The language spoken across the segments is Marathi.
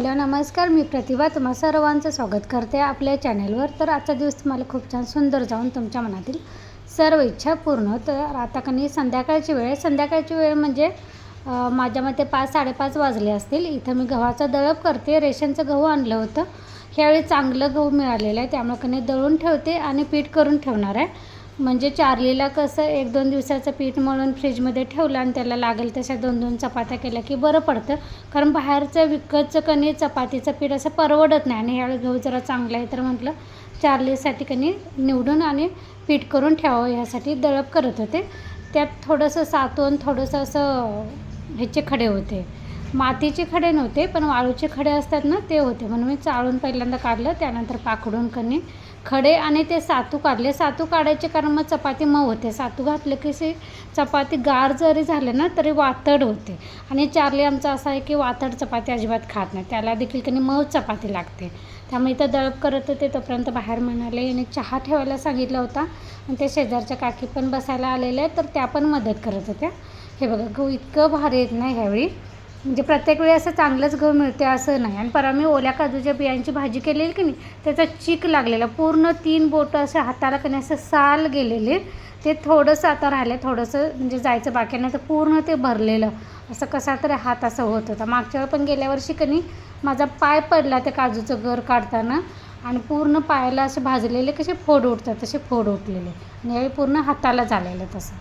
हॅलो नमस्कार. मी प्रतिभा. तुम्हा सर्वांचं स्वागत करते आपल्या चॅनलवर. तर आजचा दिवस तुम्हाला खूप छान सुंदर जाऊन तुमच्या मनातील सर्व इच्छा पूर्ण तर आता कनी संध्याकाळची वेळ आहे. संध्याकाळची वेळ म्हणजे माझ्या मते पाच साडेपाच वाजले असतील. इथं मी गव्हाचं दळप करते. रेशनचं गहू आणलं होतं. ह्यावेळी चांगलं गहू मिळालेलं आहे. त्यामुळे कणी दळून ठेवते आणि पीठ करून ठेवणार आहे. म्हणजे चार्लीला कसं एक दोन दिवसाचं पीठ मळून फ्रीजमध्ये ठेवलं आणि त्याला लागेल तशा दोन दोन चपात्या केल्या की बरं पडतं. कारण बाहेरचं विकतचं कणी चपातीचं पीठ असं परवडत नाही आणि ह्याला गहू जरा चांगला आहे तर म्हटलं चार्लीसाठी कणी निवडून आणि पीठ करून ठेवावं ह्यासाठी दळप करत होते. त्यात थोडंसं सातवून थोडंसं असं ह्याचे खडे होते. मातीचे खडे नव्हते पण वाळूचे खडे असतात ना ते होते. म्हणून मी चाळून पहिल्यांदा काढलं त्यानंतर पाकडून कणी खडे आणि ते सातू काढले. सातू काढायचे कारण मग चपाती मऊ होते. सातू घातलं की से चपाती गार जरी झाले ना तरी वातड होते. आणि चार्ली आमचा असा आहे की वातड चपाती अजिबात खात नाही. त्याला देखील कणी मऊ चपाती लागते. त्यामुळे इथं दळप करत होते. तोपर्यंत बाहेर म्हणाले आणि चहा ठेवायला सांगितला होता. आणि ते शेजारच्या काकी पण बसायला आलेल्या आहेत तर त्या पण मदत करत होत्या. हे बघा गहू इतकं भारी येत नाही ह्यावेळी. म्हणजे प्रत्येक वेळी असं चांगलंच गहू मिळते असं नाही. आणि परवा मी ओल्या काजूच्या बियांची भाजी केलेली की नाही त्याचा चीक लागलेला. पूर्ण तीन बोटं असे हाताला की नाही असं साल गेलेले. ते थोडंसं आता राहिलं थोडंसं म्हणजे जायचं बाकी नाही तर पूर्ण ते भरलेलं. असं कसा तरी हात असं होत होता. मागच्या वेळी पण गेल्या वर्षी कनी माझा पाय पडला त्या काजूचं घर काढताना. आणि पूर्ण पायाला असे भाजलेले कसे फोड उठतात तसे फोड उठलेले. आणि यावेळी पूर्ण हाताला झालेलं तसं.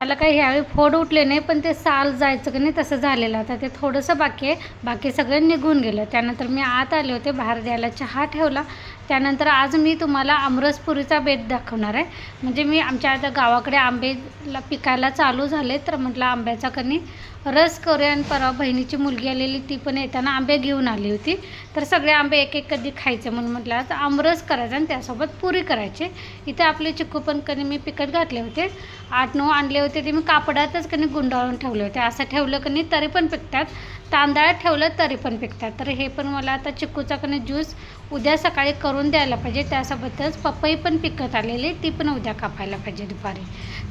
मला काही ह्यावेळी फोड उठले नाही पण ते साल जायचं की नाही तसं झालेलं. आता ते थोडंसं बाकी आहे. बाकी सगळं निघून गेलं. त्यानंतर मी आत आले होते. बाहेर द्यायला चहा ठेवला. त्यानंतर आज मी तुम्हाला आमरसपुरीचा बेत दाखवणार आहे. म्हणजे मी आमच्या आता गावाकडे आंबेला पिकायला चालू झाले तर म्हटलं आंब्याचा कणी रस करूया आणि परवा बहिणीची मुलगी आलेली ती पण येताना आंबे घेऊन आली होती. तर सगळे आंबे एक एक कधी खायचे म्हणून म्हटलं तर आमरस करायचा आणि त्यासोबत पुरी करायची. इथे आपले चिक्कू पण कधी मी पिकत घातले होते. आठ नऊ आणले होते ते मी कापडातच कधी गुंडाळून ठेवले होते. असं ठेवलं कणी तरी पण पिकतात. तांदळात ठेवलं तरी पण पिकतात. तर हे पण मला आता चिकूचा कने ज्यूस उद्या सकाळी करून द्यायला पाहिजे. त्यासोबतच पपई पण पिकत आलेली ती पण उद्या कापायला पाहिजे दुपारी.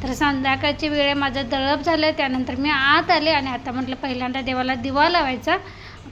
तर संध्याकाळची वेळ माझं दळप झालं त्यानंतर मी आत आले आणि आता म्हटलं पहिल्यांदा देवाला दिवा लावायचा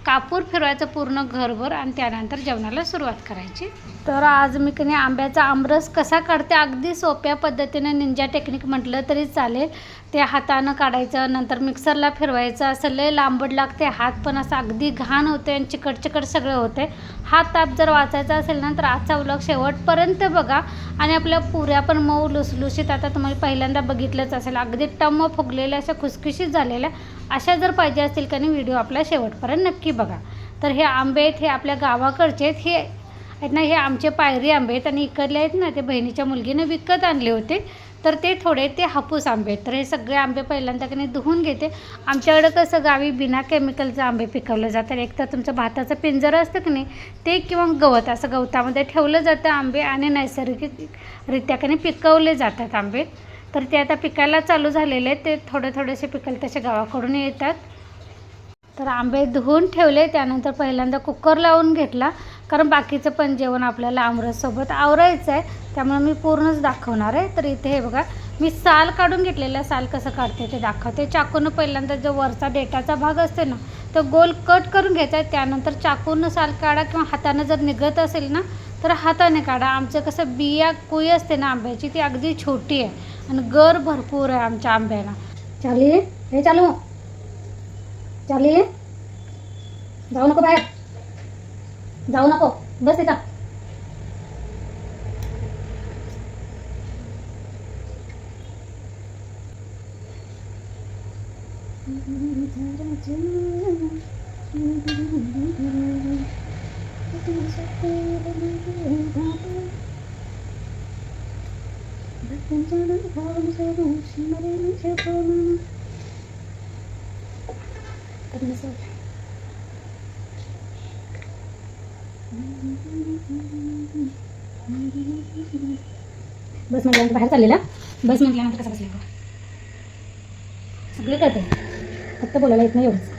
कापूर फिरवायचं पूर्ण घरभर आणि त्यानंतर जेवणाला सुरुवात करायची. तर आज मी कधी आंब्याचा आमरस कसा काढते अगदी सोप्या पद्धतीने निंजा टेक्निक म्हटलं तरी चालेल. ते हातानं काढायचं नंतर मिक्सरला फिरवायचं असं लय लांबड लागते. हात पण असं अगदी घाण होते आणि चिकट चिकट सगळं होते. हा ताप जर वाचायचा असेल ना तर आजचा व्लॉग शेवटपर्यंत बघा. आणि आपल्या पुऱ्या पण मऊ लुसलुशीत आता तुम्हाला पहिल्यांदा बघितलंच असेल. अगदी टम्म फुगलेल्या अशा खुसखुशीत झालेल्या अशा जर पाहिजे असतील का नाही व्हिडिओ आपला शेवटपर्यंत नक्की बघा. तर हे आंबे आहेत हे आपल्या गावाकडचे आहेत. हे आहेत ना हे आमचे पायरी आंबे आहेत. आणि इकडले आहेत ना ते बहिणीच्या मुलगीनं विकत आणले होते. तर ते थोडे ते हापूस आंबे. तर हे सगळे आंबे पहिल्यांदा की नाही धुवून घेते. आमच्याकडं कसं गावी बिना केमिकलचे आंबे पिकवले जातात. एक तर तुमचं भाताचं पिंजरं असतं की नाही ते किंवा गवत असं गवतामध्ये ठेवलं जातं आंबे आणि नैसर्गिकरित्या की नाही पिकवले जातात आंबे. तर ते आता पिकायला चालू झालेले आहेत. ते थोडे थोडेसे पिकल तसे गावाकडून येतात. तर आंबे धुवून ठेवले. त्यानंतर पहिल्यांदा कुकर लावून घेतला. कारण बाकीचं पण जेवण आपल्याला आमरससोबत आवरायचं आहे त्यामुळे मी पूर्णच दाखवणार आहे. तर इथे हे बघा मी साल काढून घेतलेलं साल कसं काढते ते दाखवते. चाकूनं पहिल्यांदा जो वरचा डेटाचा भाग असते ना तो गोल कट करून घ्यायचा आहे. त्यानंतर चाकूनं साल काढा किंवा हातानं जर निघत असेल ना तर हाताने काढा. आमचं कसं बिया कुई असते ना आंब्याची ती अगदी छोटी आहे आणि गर भरपूर आहे आमच्या आंब्याला. चालू हे चालू. चालू जाऊ नको बाहेर. जाऊ नको. बस इथं. बस म्हटल्यानंतर बाहेर चाललेला? बस म्हटल्यानंतर कसं बसले सगळे कळते फक्त बोलायला येत नाही एवढंच.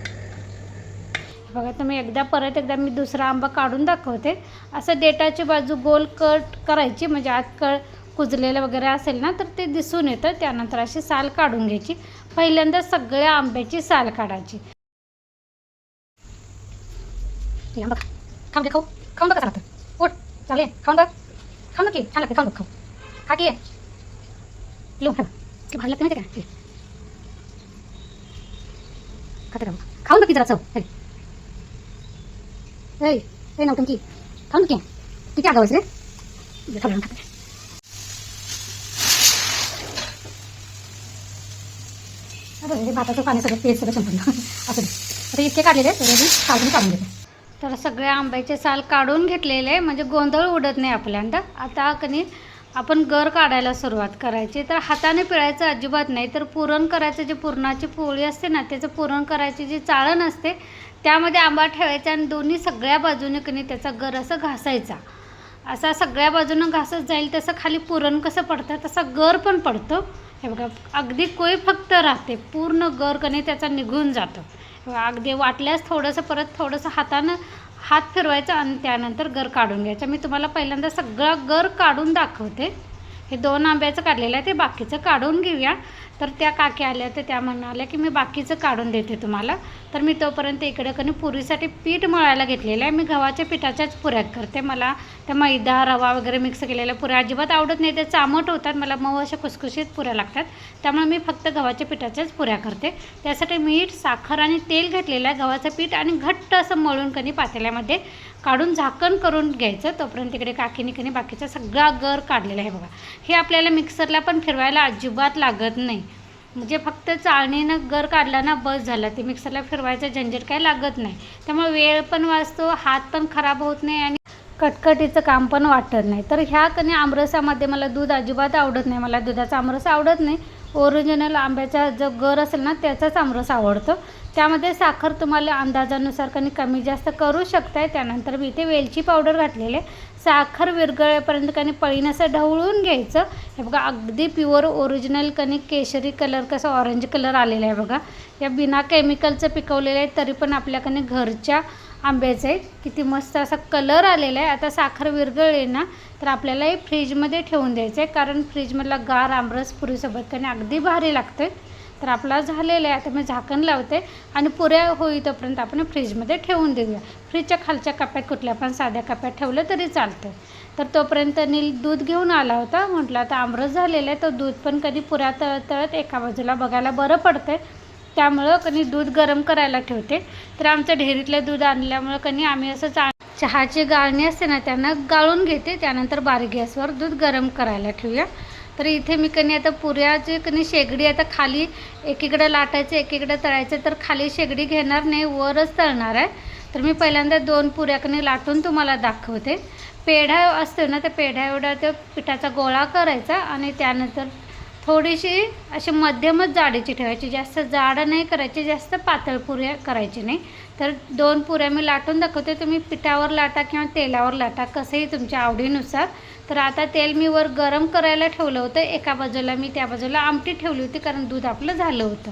बघा तुम्ही एकदा परत एकदा मी दुसरा आंबा काढून दाखवते. असं डेटाची बाजू गोल कट करायची म्हणजे आत कळ कुजलेलं वगैरे असेल ना तर ते दिसून येतं. त्यानंतर अशी साल काढून घ्यायची. पहिल्यांदा सगळ्या आंब्याची साल काढायची. बघा खाऊ. खाऊन बघ कसं लागतं उठ चांगले खाऊन बघ. खाऊन बघ की. छान लागते खाऊन बघ खाऊ खा की लिहून ठेवा की भारी लागते माहिती का? खाते का खाऊन बघ की जरा चव. हे. ऐ ऐ नव्हतं की खाऊन की. किती आगाव रे? घे, खाते. अरे भाताचं पाणी सगळं तेल सगळं संपलं असं आता इतके काढलेले तर काढून काढून घेते तर सगळे आंब्याचे साल काढून घेतलेले म्हणजे गोंधळ उडत नाही आपल्यांदा आता कनी आपण गर काढायला सुरुवात करायची. तर हाताने पिळायचं अजिबात नाही तर पुरण करायचं जे पुरणाची पोळी असते ना त्याचं पुरण करायची जी चाळण असते त्यामध्ये आंबा ठेवायचा आणि दोन्ही सगळ्या बाजूने कनी त्याचा गर असं घासायचा. असा सगळ्या बाजूनं घासत जाईल तसं खाली पुरण कसं पडतं तसा गर पण पडतो. हे बघा अगदी कोय फक्त राहते पूर्ण गर कणी त्याचा निघून जातो. अगदी वाटल्यास थोडंसं परत थोडंसं हातानं हात फिरवायचा आणि त्यानंतर गर काढून घ्यायचा. मी तुम्हाला पहिल्यांदा सगळा गर काढून दाखवते. हे दोन आंब्याचं काढलेलं आहे ते बाकीचं काढून घेऊया. तर त्या काकी आल्या तर त्या म्हणाल्या की मी बाकीचं काढून देते तुम्हाला. तर मी तोपर्यंत इकडे कणी पुरीसाठी पीठ मळायला घेतलेलं आहे. मी गव्हाच्या पिठाच्याच पुऱ्या करते मला. त्या मैदा रवा वगैरे मिक्स केलेल्या पुऱ्या. अजिबात आवडत नाही ते चामट होतात. मला मऊ अशा कुसकुशीत पुऱ्या लागतात. त्यामुळे मी फक्त गव्हाच्या पिठाच्याच पुऱ्या करते. त्यासाठी मीठ साखर आणि तेल घेतलेलं आहे. गव्हाचं पीठ आणि घट्ट असं मळून कणी पातेल्यामध्ये काढून झाकण करून घ्यायचं. तोपर्यंत तिकडे काकीने बाकीचा सगळा गर काढलेला आहे बघा. हे आपल्याला मिक्सरला पण फिरवायला अजिबात लागत नाही. म्हणजे फक्त चाळणीनं गर काढला ना बस झाला. ते मिक्सरला फिरवायचं झंझट काय लागत नाही. त्यामुळे वेळ पण वाचतो हात पण खराब होत नाही आणि कटकटीचं काम पण वाटत नाही. तर ह्या कणी आमरसामध्ये मला दूध अजिबात आवडत नाही. मला दुधाचा आमरस आवडत नाही. ओरिजिनल आंब्याचा जो गर असेल ना त्याचाच आमरस आवडतो. त्यामध्ये साखर तुम्हाला अंदाजानुसार कमी कमी जास्त करू शकताय. त्यानंतर मी इथे वेलची पावडर घातलेले साखर विरघळेपर्यंत कणी पळीनं असं ढवळून घ्यायचं. हे बघा अगदी प्युअर ओरिजिनल कणी केशरी कलर कसं ऑरेंज कलर आलेला आहे बघा. या बिना केमिकलचं पिकवलेलं आहे तरी पण आपल्याकडे घरच्या आंब्याचं आहे किती मस्त असा कलर आलेला आहे. आता साखर विरघळली ना तर आपल्याला हे फ्रीजमध्ये ठेवून द्यायचं आहे. कारण फ्रीजमधला गार आमरस पुरीसोबत त्याने अगदी भारी लागतं आहे तर आपला झालेला आहे. आता मी झाकण लावते आणि पुऱ्या होई तोपर्यंत आपण फ्रीजमध्ये ठेवून देऊया. फ्रीजच्या खालच्या कप्यात कुठल्या पण साध्या कप्यात ठेवलं तरी चालतं तर तोपर्यंत नील दूध घेऊन आला होता. म्हटलं आता आमरस झालेलं आहे. तर दूध पण कधी पुऱ्या तळत तळत एका बाजूला बघायला बरं पडतं आहे त्यामुळं कणी दूध गरम करायला ठेवते. तर आमचं डेअरीतलं दूध आणल्यामुळं कणी आम्ही असं चा चहाची गाळणी असते ना त्यांना गाळून घेते. त्यानंतर बारीक गॅसवर दूध गरम करायला ठेवूया. तर इथे मी कणी आता पुऱ्याची कणी शेगडी आता खाली एकीकडं लाटायचं एकीकडं तळायचं. तर खाली शेगडी घेणार नाही वरच तळणार आहे. तर मी पहिल्यांदा दोन पुऱ्या कणी लाटून तुम्हाला दाखवते. पेढा असतो ना त्या पेढ्या एवढा त्या पिठाचा गोळा करायचा आणि त्यानंतर थोडीशी अशी मध्यमच जाडीची ठेवायची. जास्त जाड नाही करायची जास्त पातळ पुऱ्या करायची नाही. तर दोन पुऱ्या मी लाटून दाखवते. तुम्ही पिठावर लाटा किंवा तेलावर लाटा कसंही तुमच्या आवडीनुसार. तर आता तेल मी वर गरम करायला ठेवलं होतं. एका बाजूला मी त्या बाजूला आमटी ठेवली होती कारण दूध आपलं झालं होतं.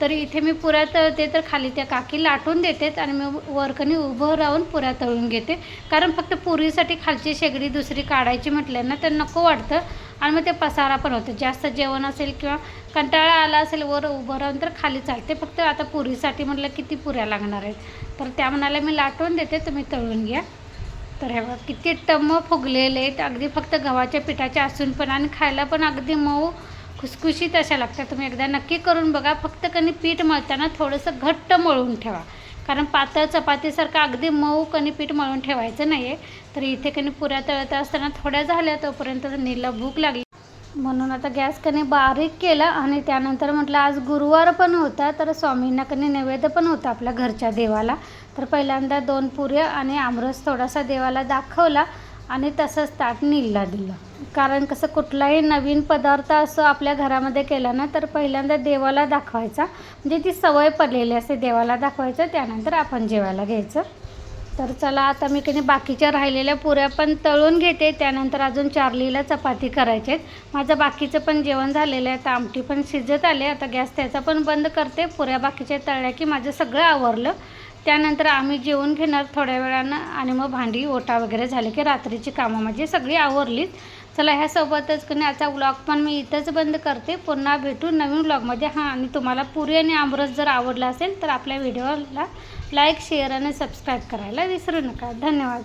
तर इथे मी पुऱ्या तळते तर खाली त्या काकी लाटून देते आणि मी वरकणी उभं राहून पुऱ्या तळून घेते. कारण फक्त पुरीसाठी खालची शेगडी दुसरी काढायची म्हटलं ना तर नको वाटतं. आणि मग ते पसारा पण होतो. जास्त जेवण असेल किंवा कंटाळा आला असेल वर उभं राहून तर खाली चालते. फक्त आता पुरीसाठी म्हटलं किती पुऱ्या लागणार आहेत. तर त्या म्हणाला मी लाटून देते तुम्ही तळून घ्या. तर हे बघा किती टम्म फुगलेले आहेत. अगदी फक्त गव्हाच्या पिठाचे असून पण आणि खायला पण अगदी मऊ खुसखुशीत अशा लागतात. तुम्ही एकदा नक्की करून बघा. फक्त कधी पीठ मळताना थोडंसं घट्ट मळून ठेवा. कारण पातळ चपातीसारखं अगदी मऊ कणी पीठ मळून ठेवायचं नाही आहे तर इथे कणी पुऱ्या तळत असताना थोड्या झाल्या तोपर्यंत नीला भूक लागली. म्हणून आता गॅस कणी बारीक केला आणि त्यानंतर म्हटलं आज गुरुवार पण होता तर स्वामींना कणी नैवेद्य पण होता आपल्या घरच्या देवाला. तर पहिल्यांदा दोन पुऱ्या आणि आमरस थोडासा देवाला दाखवला. आणि तसंच ताट नीलला दिलं. कारण कसं कुठलाही नवीन पदार्थ असं आपल्या घरामध्ये केला ना तर पहिल्यांदा देवाला दाखवायचा. म्हणजे ती सवय पडलेली असते देवाला दाखवायचं त्यानंतर आपण जेवायला घ्यायचं. तर चला आता मी कधी बाकीच्या राहिलेल्या पुऱ्या पण तळून घेते. त्यानंतर अजून चारलीला चपाती करायचे आहेत. माझं बाकीचं पण जेवण झालेलं आहे. आता आमटी पण शिजत आले आता गॅस त्याचा पण बंद करते. पुऱ्या बाकीच्या तळल्या की माझं सगळं आवरलं. त्यानंतर आम्ही जेवून घेणार थोड्या वेळानं आणि मग भांडी ओटा वगैरे झाले की रात्रीची कामं. माझी सगळी आवरलीच. चला ह्यासोबतच की आजचा व्लॉग पण मी इथंच बंद करते. पुन्हा भेटू नवीन व्लॉगमध्ये. हां आणि तुम्हाला पुरी आणि आमरस जर आवडला असेल तर आपल्या व्हिडिओला लाईक शेअर आणि सबस्क्राईब करायला विसरू नका. धन्यवाद.